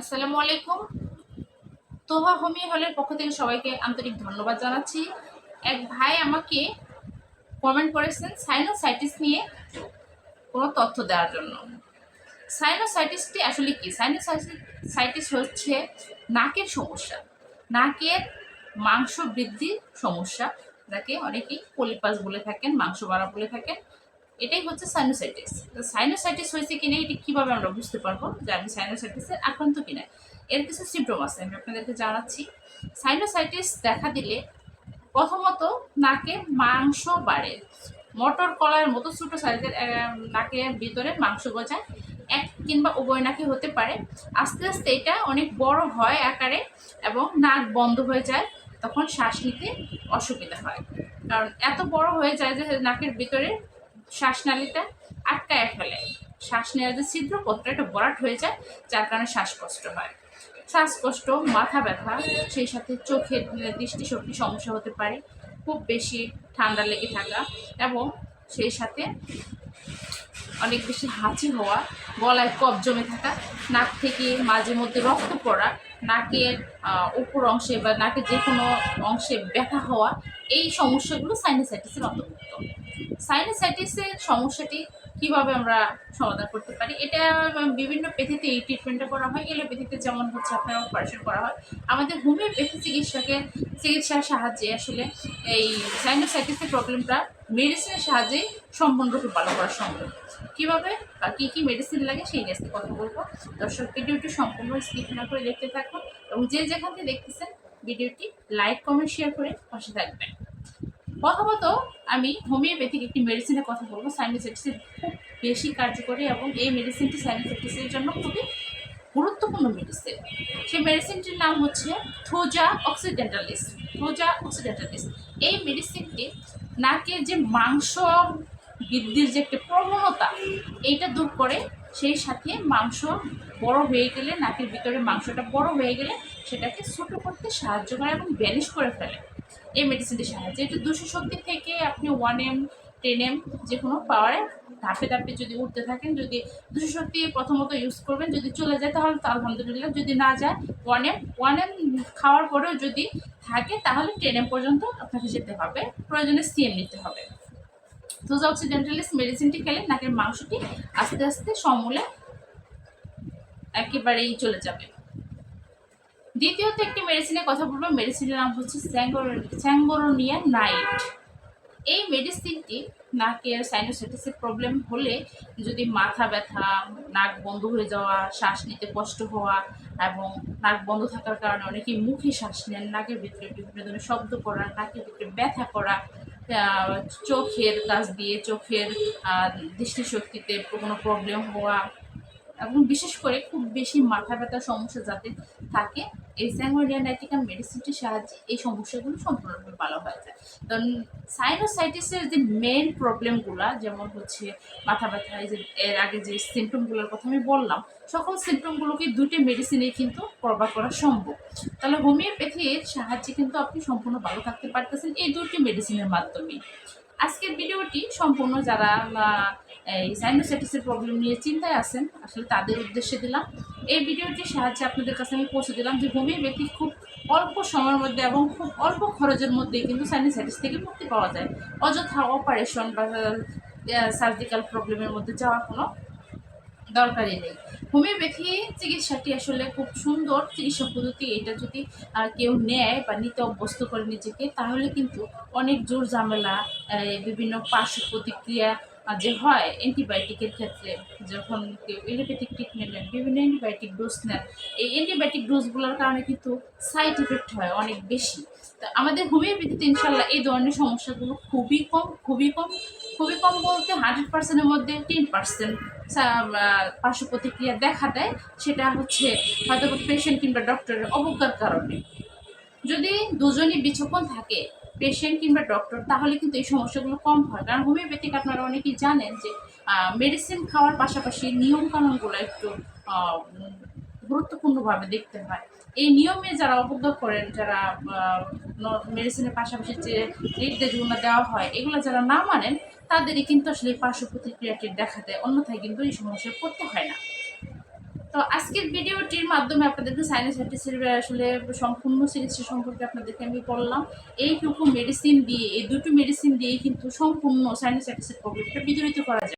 আসসালামু আলাইকুম। তোহা হোমি হলের পক্ষ থেকে সবাইকে আন্তরিক ধন্যবাদ জানাচ্ছি। এক ভাই আমাকে কমেন্ট করেছেন সাইনোসাইটিস নিয়ে কোনো তথ্য দেওয়ার জন্য। সাইনোসাইটিসটি আসলে কি? সাইনোসাইটিস হচ্ছে নাকের সমস্যা। নাকের মাংস বৃদ্ধির সমস্যা, যাকে অনেকেই পলিপাস বলে থাকেন, মাংস বাড়া বলে থাকেন। এটাই হচ্ছে সাইনোসাইটিস তো সাইনোসাইটিস হয়েছে কিনা এটি কীভাবে আমরা বুঝতে পারব যে আমি সাইনোসাইটিসের আক্রান্ত কিনা? এর কিছু সিমটম আছে, আমি আপনাদেরকে জানাচ্ছি। সাইনোসাইটিস দেখা দিলে প্রথমত নাকে মাংস বাড়ে। মটর কলার মতো ছোটো সাইজের নাকের ভিতরে মাংস গজায়। এক কিংবা উভয় নাকে হতে পারে। আস্তে আস্তে এটা অনেক বড় হয় আকারে এবং নাক বন্ধ হয়ে যায়, তখন শ্বাস নিতে অসুবিধা হয়। কারণ এত বড় হয়ে যায় যে নাকের ভিতরে শ্বাসনালীটা আটকায় ফেলে। শ্বাস যে ছিদ্র পত্র এটা বরাট হয়ে যায়, যার কারণে শ্বাসকষ্ট হয়। শ্বাসকষ্ট, মাথা ব্যথা, সেই সাথে চোখের দৃষ্টিশক্তি সমস্যা হতে পারে, খুব বেশি ঠান্ডা লেগে থাকা এবং সেই সাথে অনেক বেশি হাঁচি হওয়া, গলায় কফ জমে থাকা, নাক থেকে মাঝে মধ্যে রক্ত পড়া, নাকের উপর অংশে বা নাকের যে কোনো অংশে ব্যথা হওয়া, এই সমস্যাগুলো সাইনোসাইটিসের অন্তর্ভুক্ত। সাইনোসাইটিসের সমস্যাটি কীভাবে আমরা সমাধান করতে পারি? এটা বিভিন্ন পেথিতে এই ট্রিটমেন্টটা করা হয়। এলোপ্যাথিতে যেমন হচ্ছে আপনার অপারেশন করা হয়। আমাদের হোমিওপ্যাথি চিকিৎসকে চিকিৎসার সাহায্যে আসলে এই সাইনোসাইটিসের প্রবলেমটা মেডিসিনের সাহায্যে সম্পূর্ণরূপে ভালো করা সম্ভব। কীভাবে বা কী কী মেডিসিন লাগে সেই নিয়ে কথা বলব। দর্শক, ভিডিওটি সম্পূর্ণ স্কিপ না করে দেখতে থাকুন এবং যে যেখান থেকে দেখতেছেন, ভিডিওটি লাইক কমেন্ট শেয়ার করে পাশে থাকবেন। প্রথমত আমি হোমিওপ্যাথিক একটি মেডিসিনের কথা বলব সাইনোসাইটিসের খুব বেশি কার্যকরী এবং এই মেডিসিনটি সাইনোসাইটিসের জন্য খুবই গুরুত্বপূর্ণ মেডিসিন সেই মেডিসিনটির নাম হচ্ছে থোজা অক্সিডেন্টালিস থোজা অক্সিডেন্টালিস। এই মেডিসিনটি নাকের যে মাংস বৃদ্ধির যে একটা প্রবণতা, এইটা দূর করে, সেই সাথে মাংস বড় হয়ে গেলে, নাকের ভিতরে মাংসটা বড় হয়ে গেলে, সেটাকে ছোটো করতে সাহায্য করে এবং ব্যানিশ করে ফেলে। এই মেডিসিনটির সাহায্যে এটা দুশো শক্তি থেকে আপনি ওয়ান এম টেন এম যে কোনো পাওয়ারে ধাপে ধাপে যদি উঠতে থাকেন, যদি দুশো শক্তি প্রথমত ইউজ করবেন, যদি চলে যায় তাহলে আলহামদুলিল্লাহ, যদি না যায় ওয়ান এম ওয়ান এম খাওয়ার পরেও যদি থাকে তাহলে টেন এম পর্যন্ত আপনাকে যেতে হবে। প্রয়োজনে সিএম নিতে হবে। থোজা অক্সিডেন্টালিস মেডিসিনটি খেলে নাকের মাংসটি আস্তে আস্তে সমূলে একেবারেই চলে যাবে। দ্বিতীয়ত একটি মেডিসিনের কথা বলব। মেডিসিনের নাম হচ্ছে স্যাঙ্গোরোনিয়া নাইট। এই মেডিসিনটি নাকের সাইনোসাইটিসের প্রবলেম হলে যদি মাথা ব্যথা, নাক বন্ধ হয়ে যাওয়া, শ্বাস নিতে কষ্ট হওয়া এবং নাক বন্ধ থাকার কারণে অনেকেই মুখে শ্বাস নেন, নাকের ভিতরে বিভিন্ন ধরনের শব্দ করা, নাকের ভিতরে ব্যথা করা চোখের কাজ দিয়ে চোখের দৃষ্টিশক্তিতে কোনো প্রবলেম হওয়া এবং বিশেষ করে খুব বেশি মাথা ব্যথার সমস্যা যাতে থাকে এই স্যাঙ্গোরিয়া নাইটিকাম মেডিসিনটির সাহায্যে এই সমস্যাগুলো সম্পূর্ণরূপে ভালো হয়ে যায়। কারণ সাইনোসাইটিসের যে মেন প্রবলেমগুলো যেমন হচ্ছে মাথা ব্যথা যে এর আগে যে সিমটমগুলোর কথা আমি বললাম, সকল সিমটমগুলোকে দুটি মেডিসিনে কিন্তু কভার করা সম্ভব। তাহলে হোমিওপ্যাথির সাহায্যে কিন্তু আপনি সম্পূর্ণ ভালো থাকতে পারতেছেন এই দুটি মেডিসিনের মাধ্যমে। আজকের ভিডিওটি সম্পূর্ণ যারা এই সাইনোসাইটিসের প্রবলেম নিয়ে চিন্তায় আছেন, আসলে তাদের উদ্দেশ্যে দিলাম। এই ভিডিওটির সাহায্যে আপনাদের কাছে আমি পৌঁছে দিলাম যে হোমিওপ্যাথি খুব অল্প সময়ের মধ্যে এবং খুব অল্প খরচের মধ্যেই কিন্তু সাইনোসাইটিস থেকে মুক্তি পাওয়া যায়। অযথা অপারেশন বা সার্জিক্যাল প্রবলেমের মধ্যে যাওয়ার কোনো দরকারই নেই। হোমিওপ্যাথি চিকিৎসাটি আসলে খুব সুন্দর চিকিৎসা পদ্ধতি। এটা যদি কেউ নেয় বা নিতে অভ্যস্ত করে নিজেকে, তাহলে কিন্তু অনেক জোর ঝামেলা বিভিন্ন পার্শ্ব প্রতিক্রিয়া যে হয় অ্যান্টিবায়োটিকের ক্ষেত্রে, যখন কেউ এলোপ্যাথিক ট্রিটমেন্ট নেন, বিভিন্ন অ্যান্টিবায়োটিক ডোজ নেন, এই অ্যান্টিবায়োটিক ডোজগুলোর কারণে কিন্তু সাইড এফেক্ট হয় অনেক বেশি। তো আমাদের হোমিওপ্যাথিতে ইনশাল্লাহ এই ধরনের সমস্যাগুলো খুবই কম খুবই কম খুবই কম বলতে হান্ড্রেড পার্সেন্টের মধ্যে টেন পার্সেন্ট পার্শ্ব প্রতিক্রিয়া দেখা দেয়, সেটা হচ্ছে হয়তো পেশেন্ট কিংবা ডক্টরের অবজ্ঞার কারণে। যদি দুজনই বিচক্ষণ থাকে পেশেন্ট কিংবা ডক্টর তাহলে কিন্তু এই সমস্যাগুলো কম হয়। কারণ হোমিওপ্যাথিক আপনারা অনেকেই জানেন যে মেডিসিন খাওয়ার পাশাপাশি নিয়মকানুনগুলো একটু গুরুত্বপূর্ণভাবে দেখতে হয়। এই নিয়মে যারা অবজ্ঞা করেন, যারা মেডিসিনের পাশাপাশি যে নির্দেশগুলো দেওয়া হয়, এগুলো যারা না মানেন, তাদেরই কিন্তু আসলে পার্শ্ব প্রতিক্রিয়াটি দেখা দেয়। অন্যথায় কিন্তু এই সমস্যায় পড়তে হয় না। তো আজকের ভিডিওটির মাধ্যমে আপনাদেরকে সাইনোসাইটিসের আসলে সম্পূর্ণ চিকিৎসা সম্পর্কে আপনাদেরকে আমি বললাম। এইটুকু মেডিসিন দিয়ে, এই দুটো মেডিসিন দিয়ে কিন্তু সম্পূর্ণ সাইনোসাইটিসের প্রবলেমটা বিজড়িত করা যায়।